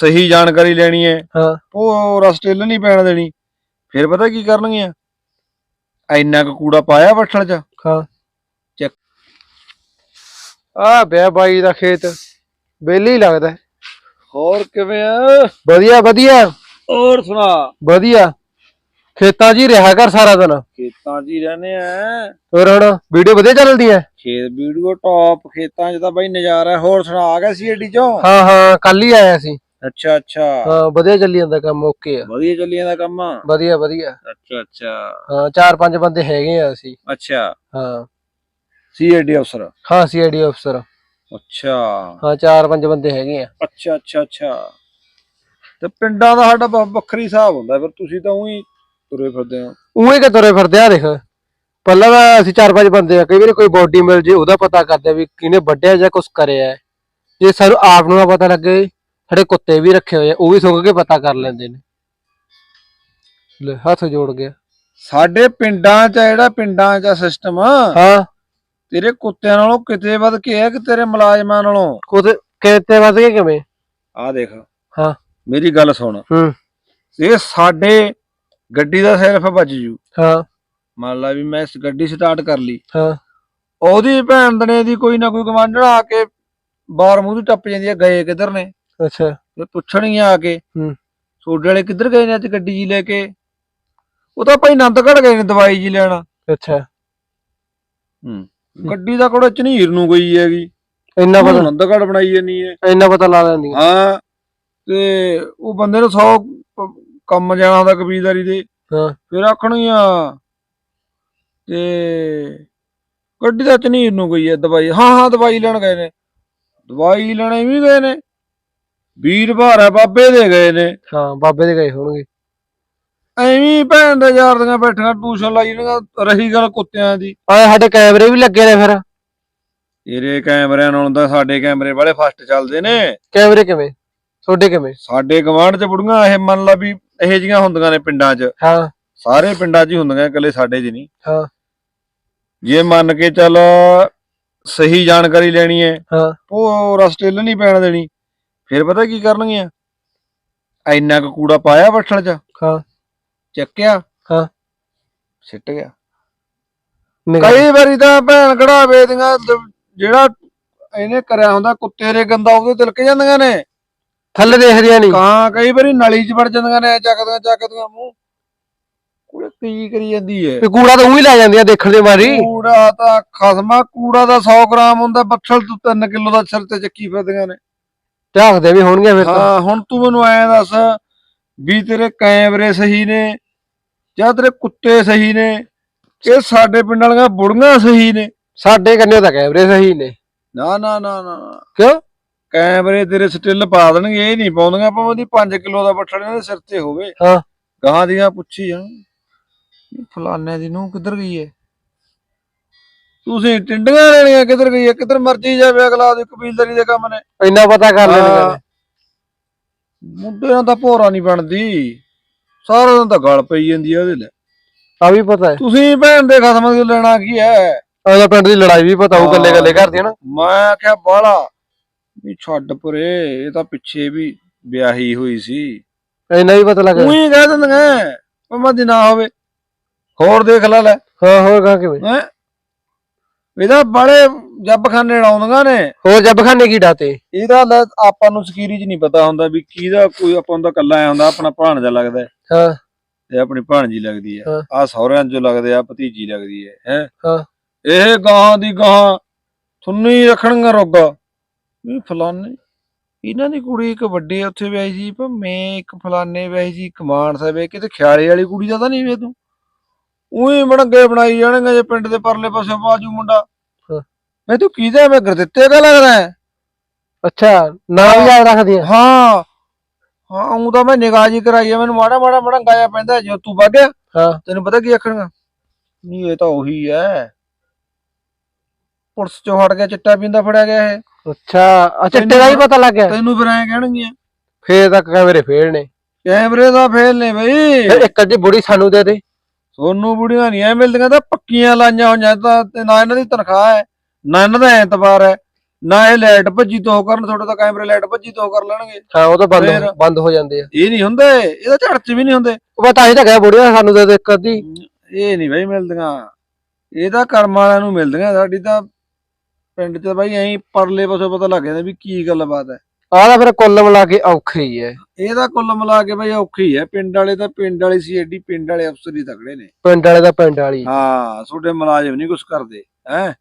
ਸਹੀ ਜਾਣਕਾਰੀ ਲੈਣੀ ਹੈ ਹਾਂ। ਉਹ ਰਸਟੇਲ ਨਹੀਂ ਪੈਣ ਦੇਣੀ। ਫਿਰ ਪਤਾ ਕੀ ਕਰਨਗੀਆਂ? ਇੰਨਾ ਕੁ ਕੂੜਾ ਪਾਇਆ ਬੱਠਲ 'ਚ। ਹਾਂ। ਚੱਕ। ਆ ਬਿਆ ਬਾਈ ਦਾ ਖੇਤ ਬੇਲੀ ਲੱਗਦਾ। ਹੋਰ ਕਿਵੇਂ ਆ? ਵਧੀਆ ਵਧੀਆ। ਹੋਰ ਸੁਣਾ। ਵਧੀਆ। ਖੇਤਾਂ 'ਚ ਹੀ ਰਿਹਾ ਕਰ ਸਾਰਾ ਦਿਨ। ਖੇਤਾਂ 'ਚ ਹੀ ਰਹਨੇ ਆ। ਹੋਰ ਹੁਣ ਵੀਡੀਓ ਵਧੀਆ ਚੱਲਦੀ ਹੈ? ਖੇਤ ਵੀਡੀਓ ਟੌਪ ਖੇਤਾਂ 'ਚ ਤਾਂ ਬਾਈ ਨਜ਼ਾਰਾ। ਹੋਰ ਸੁਣਾ ਆ ਗਿਆ ਸੀ ਏਡੀ ਚੋਂ? ਹਾਂ ਹਾਂ ਕੱਲ ਹੀ ਆਇਆ ਸੀ। ਅੱਛਾ ਅੱਛਾ। ਹਾਂ ਵਧੀਆ ਚੱਲੀ ਜਾਂਦਾ ਕੰਮ ਓਕੇ ਆ। ਵਧੀਆ ਚੱਲੀ ਜਾਂਦਾ ਕੰਮ? ਵਧੀਆ ਵਧੀਆ। ਅੱਛਾ ਅੱਛਾ। ਹਾਂ ਚਾਰ ਪੰਜ ਬੰਦੇ ਹੈਗੇ ਆ ਅਸੀਂ। ਅੱਛਾ। ਹਾਂ। ਸੀਏਡੀ ਅਫਸਰ ਹਾਂ ਸੀਆਈਡੀ ਅਫਸਰ ਅੱਛਾ। ਹਾਂ ਚਾਰ ਪੰਜ ਬੰਦੇ ਹੈਗੇ ਆ। ਅੱਛਾ ਅੱਛਾ ਅੱਛਾ। ਤੇ ਪਿੰਡਾਂ ਦਾ ਸਾਡਾ ਬ- ਵੱਖਰੀ ਹਿਸਾਬ ਹੁੰਦਾ ਫਿਰ ਤੁਸੀਂ ਤਾਂ ਉਹੀ ਤੁਰੇ ਫਿਰਦੇ ਹੋ। ਉਵੇਂ ਕਿ ਤੁਰੇ ਫਿਰਦੇ ਆ ਦੇਖ। ਪਹਿਲਾਂ ਤਾਂ ਅਸੀਂ ਚਾਰ ਪੰਜ ਬੰਦੇ ਆ ਕਈ ਵਾਰੀ ਕੋਈ ਬੋਡੀ ਮਿਲ ਜੇ ਉਹਦਾ ਪਤਾ ਕਰਦੇ ਆ ਵੀ ਕਿਹਨੇ ਵੱਢਿਆ ਜਾਂ ਕੁਛ ਕਰਿਆ। ਜੇ ਸਾਨੂੰ ਆਪ ਨੂੰ ਨਾ ਪਤਾ ਲੱਗੇ ਸਾਡੇ ਕੁੱਤੇ ਵੀ ਰੱਖੇ ਹੋਏ ਆ ਉਹ ਵੀ ਸੁੱਕ ਕੇ ਪਤਾ ਕਰ ਲੈਂਦੇ ਨੇ। ਲੈ ਹੱਥ ਜੋੜ ਗਿਆ। ਸਾਡੇ ਪਿੰਡਾਂ 'ਚ ਆ ਜਿਹੜਾ ਪਿੰਡਾਂ 'ਚ ਸਿਸਟਮ ਹਾਂ। ਤੇਰੇ ਕੁੱਤਿਆਂ ਨਾਲੋਂ ਕਿਤੇ ਵੱਧ ਕੇ ਹੈ ਕਿ ਤੇਰੇ ਮੁਲਾਜ਼ਮਾਂ ਨਾਲੋਂ? ਕੁੱਤੇ ਕਿਤੇ ਵੱਧ ਗਏ ਕਿਵੇਂ? ਆ ਦੇਖ। ਹਾਂ। ਮੇਰੀ ਗੱਲ ਸੁਣ। ਹੂੰ। ਇਹ ਸਾਡੇ ਗੱਡੀ ਦਾ ਸਿਰਫ ਵੱਜ ਜੂ। ਹਾਂ। ਮੰਨ ਲਾ ਵੀ ਮੈਂ ਇਸ ਗੱਡੀ ਸਟਾਰਟ ਕਰ ਲਈ। ਹਾਂ। ਉਹਦੀ ਭੈਣ ਦਣੇ ਦੀ ਕੋਈ ਨਾ ਕੋਈ ਗਵਾਂਢਣ ਆ ਕੇ ਬਾਹਰ ਮੂੰਹ ਦੀ ਟੱਪ ਜਾਂਦੀ ਹੈ ਗਏ ਕਿੱਧਰ ਨੇ? ਅੱਛਾ। ਤੇ ਪੁੱਛਣਗੀਆਂ ਆ ਕੇ। ਹੂੰ। ਸੋਡੇ ਵਾਲੇ ਕਿੱਧਰ ਗਏ ਨੇ ਅੱਜ ਗੱਡੀ ਜੀ ਲੈ ਕੇ? ਉਹ ਤਾਂ ਭਾਈ ਆਨੰਦਗੜ੍ਹ ਗਏ ਨੇ ਦਵਾਈ ਜੀ ਲੈਣ। ਅੱਛਾ। ਹੂੰ। ਗੱਡੀ ਦਾ ਕੋੜਾ ਝਨੀਰ ਨੂੰ ਗਈ ਹੈਗੀ। ਇੰਨਾ ਪਤਾ ਆਨੰਦਗੜ੍ਹ ਬਣਾਈ ਜਾਨੀ ਹੈ। ਇੰਨਾ ਪਤਾ ਲਾ ਲੈਂਦੀਆਂ ਹਾਂ। ਤੇ ਉਹ ਬੰਦੇ ਨੂੰ 100 ਕੰਮ ਜਾਣਾ ਹੁੰਦਾ ਕਬੀਲਦਾਰੀ ਦੇ। ਹਾਂ। ਫਿਰ ਆਖਣਗੀਆਂ ਤੇ ਗੱਡੀ ਦਾ ਝਨੀਰ ਨੂੰ ਗਈ ਹੈ ਦਵਾਈ। ਹਾਂ ਹਾਂ ਦਵਾਈ ਲੈਣ ਗਏ ਨੇ। ਦਵਾਈ ਲੈਣੇ ਵੀ ਗਏ ਨੇ। ਵੀਰਵਾਰ ਹੈ ਬਾਬੇ ਦੇ ਗਏ ਨੇ। ਹਾਂ ਬਾਬੇ ਦੇ ਗਏ ਹੋਣਗੇ। ਐਵੇਂ ਭੈਣ ਦੇ ਯਾਰ ਦੀਆਂ ਬੈਠੀਆਂ ਟਿਊਸ਼ਨ ਲਾਈ ਜਾਂਦੀਆਂ ਰਹੀ ਗੱਲ ਕੁੱਤਿਆਂ ਦੀ। ਆਏ ਸਾਡੇ ਕੈਮਰੇ ਵੀ ਲੱਗੇ ਨੇ ਫਿਰ। ਤੇਰੇ ਕੈਮਰਿਆਂ ਨਾਲੋਂ ਤਾਂ ਸਾਡੇ ਕੈਮਰੇ ਬੜੇ ਫਾਸਟ ਚੱਲਦੇ ਨੇ। ਕੈਮਰੇ ਕਿਵੇਂ? ਤੁਹਾਡੇ ਕਿਵੇਂ? ਸਾਡੇ ਗਵਾਂਢ ਚ ਬੁੜੀਆਂ ਇਹ ਮੰਨ ਲਾ ਵੀ ਇਹੋ ਜੀਆਂ ਹੁੰਦੀਆਂ ਨੇ ਪਿੰਡਾਂ 'ਚ। ਹਾਂ। ਸਾਰੇ ਪਿੰਡਾਂ 'ਚ ਹੀ ਹੁੰਦੀਆਂ ਇਕੱਲੇ ਸਾਡੇ 'ਚ ਨਹੀਂ। ਹਾਂ। ਜੇ ਮੰਨ ਕੇ ਚੱਲ ਸਹੀ ਜਾਣਕਾਰੀ ਲੈਣੀ ਹੈ ਹਾਂ। ਉਹ ਰਸਟੇਲ ਨਹੀਂ ਪੈਣ ਦੇਣੀ। ਫਿਰ ਪਤਾ ਕੀ ਕਰਨਗੀਆਂ? ਇੰਨਾ ਕੁ ਕੂੜਾ ਪਾਇਆ ਬੱਠਲ 'ਚ? ਹਾਂ। ਚੱਕਿਆ? ਹਾਂ। ਸਿੱਟ ਗਿਆ। ਕਈ ਵਾਰੀ ਤਾਂ ਭੈਣ ਕਢਾਵੇ ਦੀਆਂ ਦ- ਜਿਹੜਾ ਇਹਨੇ ਕਰਿਆ ਹੁੰਦਾ ਕੁੱਤੇ ਦੇ ਗੰਦਾ ਉਹਦੇ ਤਿਲਕ ਜਾਂਦੀਆਂ ਨੇ। ਥੱਲੇ ਦੇਖਦੀਆਂ ਨਹੀਂ। ਕਾਂ ਕਈ ਵਾਰੀ ਨਲੀ 'ਚ ਵੜ ਜਾਂਦੀਆਂ ਨੇ ਚੱਕਦੀਆਂ ਚੱਕਦੀਆਂ ਮੂੰਹ। ਕੁੜੇ ਕੀ ਕਰੀ ਜਾਂਦੀ ਹੈ ਵੀ ਕੂੜਾ ਤਾਂ ਉਹੀ ਲੈ ਜਾਂਦੀਆਂ ਦੇਖਣ ਦੇ ਮਾਰੀ। ਕੂੜਾ ਤਾਂ ਖਸਮਾ ਕੂੜਾ ਦਾ 100 ਗ੍ਰਾਮ ਹੁੰਦਾ ਬੱਠਲ ਤੋਂ 3 ਕਿਲੋ ਦਾ ਸਿਰ ਤੇ ਚੱਕੀ ਫਿਰਦੀਆਂ ਨੇ। ਝਾਕਦੇ ਵੀ ਹੋਣਗੀਆਂ ਫਿਰ ਤਾਂ। ਹਾਂ ਹੁਣ ਤੂੰ ਮੈਨੂੰ ਐਂ ਦੱਸ ਵੀ ਤੇਰੇ ਕੈਮਰੇ ਸਹੀ ਨੇ ਜਾਂ ਤੇਰੇ ਕੁੱਤੇ ਸਹੀ ਨੇ? ਕਿ ਸਾਡੇ ਪਿੰਡ ਵਾਲੀਆਂ ਬੁੜੀਆਂ ਸਹੀ ਨੇ। ਸਾਡੇ ਕੰਨੇ ਤਾਂ ਕੈਮਰੇ ਸਹੀ ਨੇ। ਨਾ ਨਾ ਨਾ ਨਾ। ਕਿਉਂ? ਕੈਮਰੇ ਤੇਰੇ ਸਟਿੱਲ ਪਾ ਦੇਣਗੇ ਇਹ ਨਹੀਂ ਪਾਉਂਦੀਆਂ ਭਾਵੇਂ ਉਹਦੀ 5 ਕਿਲੋ ਦਾ ਬੱਠਲ ਇਹਨਾਂ ਦੇ ਸਿਰ ਤੇ ਹੋਵੇ। ਹਾਂ। ਗਾਂ ਦੀਆਂ ਪੁੱਛੀ ਇਹ ਫਲਾਨੇ ਦੀ ਨੂੰ ਕਿੱਧਰ ਗਈ ਹੈ ਤੁਸੀਂ ਟਿੰਡੀਆਂ ਲੈਣੀਆਂ ਕਿੱਧਰ ਗਈ ਹੈ? ਕਿੱਧਰ ਮਰਜ਼ੀ ਜਾਵੇ ਅਗਲਾ ਦੀ ਕਬੀਲਦਾਰੀ ਦੇ ਕੰਮ ਨੇ। ਇੰਨਾ ਪਤਾ ਕਰ ਲੈਣਗੇ ਹਾਂ। ਮੁੰਡੇ ਨਾਲ ਤਾਂ ਭੋਰਾ ਨਹੀਂ ਬਣਦੀ। ਸਾਰਾ ਦਿਨ ਤਾਂ ਗਲ ਪਈ ਜਾਂਦੀ ਆ ਉਹਦੇ ਲੈ ਆ ਵੀ ਪਤਾ ਹੈ। ਤੁਸੀਂ ਭੈਣ ਦੇ ਖਸਮ ਨੂੰ ਲੈਣਾ ਕੀ ਹੈ? ਉਹਦਾ ਪਿੰਡ ਦੀ ਲੜਾਈ ਵੀ ਪਤਾ ਉਹ ਗੱਲੇ ਗੱਲੇ ਕਰਦੀ ਨਾ। ਮੈਂ ਆਖਿਆ ਬਾਲਾ ਵੀ ਛੱਡ ਪਰੇ ਇਹ ਤਾਂ ਪਿੱਛੇ ਵੀ ਵਿਆਹੀ ਹੋਈ ਸੀ। ਇੰਨਾ ਵੀ ਪਤਾ ਲੱਗ ਉਹੀ ਕਹਿ ਦਿੰਦੀਆਂ ਪਮਾ ਦੀ ਨਾ ਹੋਵੇ। ਹੋਰ ਦੇਖ ਲੈ ਲੈ। ਹਾਂ ਹੋਰ ਕਹਾਂ ਕਿਵੇਂ ਹੈਂ? ਇਹਦਾ ਬੜੇ ਜੱਬਖਾਨੇ ਲਾਉਂਦੀਆਂ ਨੇ। ਹੋਰ ਜੱਬਖਾਨੇ ਕੀ ਡਾਤੇ? ਇਹਦਾ ਲੈ ਆਪਾਂ ਨੂੰ ਸਕੀਰੀ 'ਚ ਨਹੀਂ ਪਤਾ ਹੁੰਦਾ ਵੀ ਕਿਹਦਾ ਕੋਈ ਆਪਾਂ ਨੂੰ ਤਾਂ ਕੱਲਾ ਆਇਆ ਹੁੰਦਾ ਆਪਣਾ ਭਾਣਜਾ ਲੱਗਦਾ ਹੈ, ਹਾਂ। ਤੇ ਆਪਣੀ ਭਾਣਜੀ ਲੱਗਦੀ ਹੈ। ਹਾਂ। ਆ ਸਹੁਰਿਆਂ 'ਚੋਂ ਲੱਗਦੇ ਆ ਭਤੀਜੀ ਲੱਗਦੀ ਹੈ ਹੈ। ਹਾਂ। ਇਹ ਗਾਂ ਦੀ ਗਾਂ ਹੀ ਰੱਖਣਗਾ ਰੋਗਾ। ਵੀ ਫਲਾਨੇ ਇਹਨਾਂ ਦੀ ਕੁੜੀ ਇੱਕ ਵੱਡੇ ਉੱਥੇ ਵਿਆਹੀ ਸੀ ਪਰ ਮੈਂ ਇੱਕ ਫਲਾਨੇ ਵਿਆਹੀ ਸੀ ਇੱਕ ਮਾਨਸਾ ਵੇ ਕਿਤੇ ਖਿਆਲੇ ਵਾਲੀ ਕੁੜੀ ਦਾ ਤਾਂ ਨਹੀਂ ਵੇ ਤੂੰ। ਉਹੀ ਬਣਗੇ ਬਣਾਈ ਜਾਣਗੇ ਜੇ ਪਿੰਡ ਦੇ ਪਰਲੇ ਪਾਸੇ ਬਾਜੂ ਮੁੰਡਾ। ਹਾਂ। ਮੈਂ ਤੂੰ ਕਿਹਦਾ ਮੈਂ ਗੁਰਦਿੱਤੇ ਕਾ ਲੱਗਦਾ ਹੈ? ਅੱਛਾ ਨਾਮ ਯਾਦ ਰੱਖਦੀਆਂ ਹਾਂ। ਹਾਂ। ਉਹ ਤਾਂ ਮੈਂ ਨਿਗਾਹ ਜੀ ਕਰਾਈ ਆ ਮੈਨੂੰ ਮਾੜਾ ਮਾੜਾ ਮਾੜਾ ਗਾਇਆ ਪੈਂਦਾ ਜੋ ਤੂੰ ਵਗ ਗਿਆ ਹਾਂ। ਤੈਨੂੰ ਪਤਾ ਕੀ ਆਖਣਗਾ? ਨਹੀਂ ਇਹ ਤਾਂ ਉਹੀ ਹੈ। ਪੁਲਿਸ ਚੋਂ ਹਟ ਗਿਆ ਚਿੱਟਾ ਪੀਂਦਾ ਫੜਿਆ ਗਿਆ ਇਹ। ਅੱਛਾ ਆ ਚਿੱਟੇ ਦਾ ਵੀ ਪਤਾ ਲੱਗ ਗਿਆ? ਤੈਨੂੰ ਫਿਰ ਐਂ ਕਹਿਣਗੀਆਂ। ਫੇਰ ਤੱਕ ਕੈਮਰੇ ਫੇਰ ਨੇ। ਕੈਮਰੇ ਦਾ ਫੇਲ ਨੇ ਬਈ। ਫਿਰ ਇੱਕ ਅੱਧੀ ਬੁੜੀ ਸਾਨੂੰ ਦੇ ਦੇ। ਸੋਨੂੰ ਬੁੜੀਆਂ ਨਹੀਂ ਐ ਮਿਲਦੀਆਂ ਤਾਂ ਪੱਕੀਆਂ ਲਾਈਆਂ ਹੋਈਆਂ ਤਾਂ ਤੇ ਨਾ ਇਹਨਾਂ ਦੀ ਤਨਖਾਹ ਹੈ ਨਾ ਇਹਨਾਂ ਦਾ ਐਤਬਾਰ ਹੈ ਨਾ ਇਹ ਲਾਈਟ ਭੱਜੀ ਤੋਂ ਕਰਨ ਤੁਹਾਡੇ ਤਾਂ ਕੈਮਰੇ ਲਾਈਟ ਭੱਜੀ ਤੋਂ ਕਰ ਲੈਣਗੇ। ਹਾਂ ਉਹ ਤਾਂ ਬੰਦ ਫੇਰ? ਬੰਦ ਹੋ ਜਾਂਦੇ ਆ। ਇਹ ਨਹੀਂ ਹੁੰਦੇ ਇਹਦਾ ਝੜ ਚ ਵੀ ਨਹੀਂ ਹੁੰਦੇ। ਉਹ ਤਾਂ ਹੀ ਤਾਂ ਕਿਹਾ ਬੁੜੀਆਂ ਸਾਨੂੰ ਦੇ ਇੱਕ ਅੱਧੀ। ਇਹ ਨਹੀਂ ਬਈ ਮਿਲਦੀਆਂ। ਇਹ ਤਾਂ ਕਰਮ ਵਾਲਿਆਂ ਨੂੰ ਮਿਲਦੀਆਂ ਸਾਡੀ ਤਾਂ ਪਿੰਡ ਚ ਬਾਈ ਐਂ ਪਰਲੇ ਪਾਸੋਂ ਪਤਾ ਲੱਗ ਜਾਂਦਾ ਵੀ ਕੀ ਗੱਲਬਾਤ ਹੈ। ਆਹ ਤਾਂ ਫਿਰ ਕੁੱਲ ਮਿਲਾ ਕੇ ਔਖੇ ਹੀ ਹੈ ਇਹ ਤਾਂ ਕੁੱਲ ਮਿਲਾ ਕੇ ਬਈ ਔਖੀ ਹੈ ਪਿੰਡ ਵਾਲੇ ਤਾਂ ਪਿੰਡ ਵਾਲੀ ਸੀ ਐਡੀ ਪਿੰਡ ਵਾਲੇ ਅਫਸਰ ਹੀ ਤਗੜੇ ਨੇ। ਪਿੰਡ ਵਾਲੇ ਦਾ ਪਿੰਡ ਵਾਲੀ ਹਾਂ। ਤੁਹਾਡੇ ਮੁਲਾਜ਼ਮ ਨਹੀਂ ਕੁਛ ਕਰਦੇ ਹੈ?